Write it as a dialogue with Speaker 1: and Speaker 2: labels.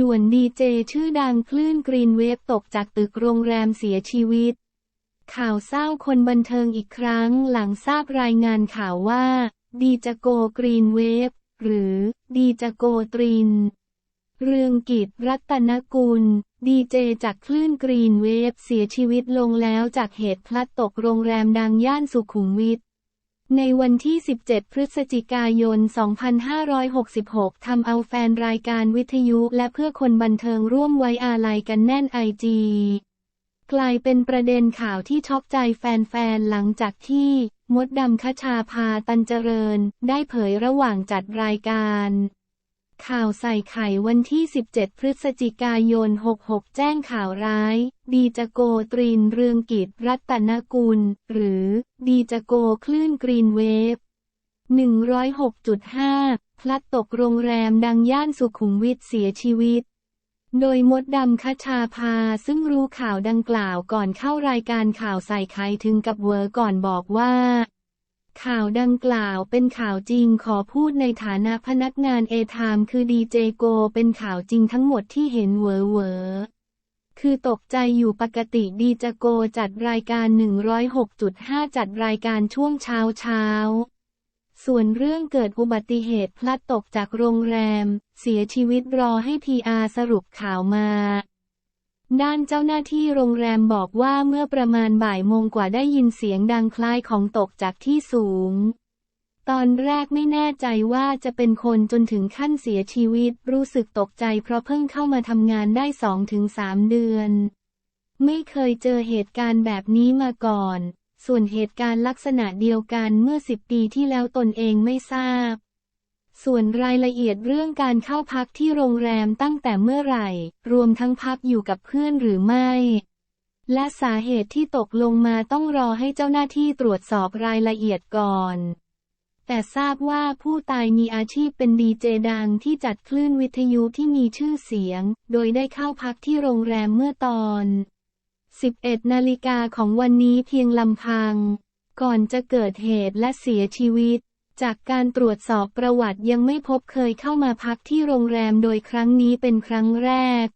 Speaker 1: ด่วนดีเจชื่อดังคลื่นกรีนเวฟตกจากตึกโรงแรมเสียชีวิต ข่าวเศร้าคนบันเทิงอีกครั้งหลังทราบรายงานข่าวว่า ดีจโกกรีนเวฟหรือดีจโกตริน เรืองกิจรัตนกุล ดีเจจากคลื่นกรีนเวฟเสียชีวิตลงแล้วจากเหตุพลัดตกโรงแรมดังย่านสุขุมวิท ในวันที่ 17 พฤศจิกายน 2566 ทำเอาแฟนรายการวิทยุและเพื่อคนบันเทิงร่วมไว้อาลัยกันแน่นไอจีกลายเป็นประเด็นข่าวที่ช็อกใจแฟนๆ หลังจากที่ มดดำคชาพาตันเจริญ ได้เผยระหว่างจัดรายการ ข่าวใส่ไข่วันที่ 17 พฤศจิกายน 66 แจ้งข่าวร้าย ดีจโกตรินเรืองกิจรัตนกุล หรือ ดีจะโกคลื่นกรีนเวฟ 106.5 พลัดตกโรงแรมดังย่านสุขุมวิทเสียชีวิต โดยมดดำคชาพาซึ่งรู้ข่าวดังกล่าวก่อนเข้ารายการข่าวใส่ไข่ถึงกับเวอร์ก่อนบอกว่า ข่าวดังกล่าวเป็นข่าวจริงขอพูดในฐานะพนักงานเอทามคือดีเจโกเป็นข่าวจริงทั้งหมดที่เห็นเวอเวอ คือตกใจอยู่ปกติดีจโกจัดรายการ 106.5 จัดรายการช่วงเช้าเช้า ส่วนเรื่องเกิดอุบัติเหตุพลัดตกจากโรงแรม เสียชีวิตรอให้พีอาสรุปข่าวมาด้านเจ้าหน้าที่โรงแรมบอกว่าเมื่อประมาณบ่ายโมงกว่าได้ยินเสียงดังคล้ายของตกจากที่สูง ตอนแรกไม่แน่ใจว่าจะเป็นคนจนถึงขั้นเสียชีวิต รู้สึกตกใจเพราะเพิ่งเข้ามาทำงานได้สองถึงสามเดือน ไม่เคยเจอเหตุการณ์แบบนี้มาก่อน ส่วนเหตุการณ์ลักษณะเดียวกันเมื่อสิบปีที่แล้วตนเองไม่ทราบ ส่วนรายละเอียดเรื่องการเข้าพักที่โรงแรมตั้งแต่เมื่อไหร่ รวมทั้งพักอยู่กับเพื่อนหรือไม่และสาเหตุที่ตกลงมาต้องรอให้เจ้าหน้าที่ตรวจสอบรายละเอียดก่อน แต่ทราบว่าผู้ตายมีอาชีพเป็นดีเจดังที่จัดคลื่นวิทยุที่มีชื่อเสียง โดยได้เข้าพักที่โรงแรมเมื่อตอน 11 นาฬิกาของวันนี้เพียงลำพัง ก่อนจะเกิดเหตุและเสียชีวิต จากการตรวจสอบประวัติยังไม่พบเคยเข้ามาพักที่โรงแรมโดยครั้งนี้เป็นครั้งแรก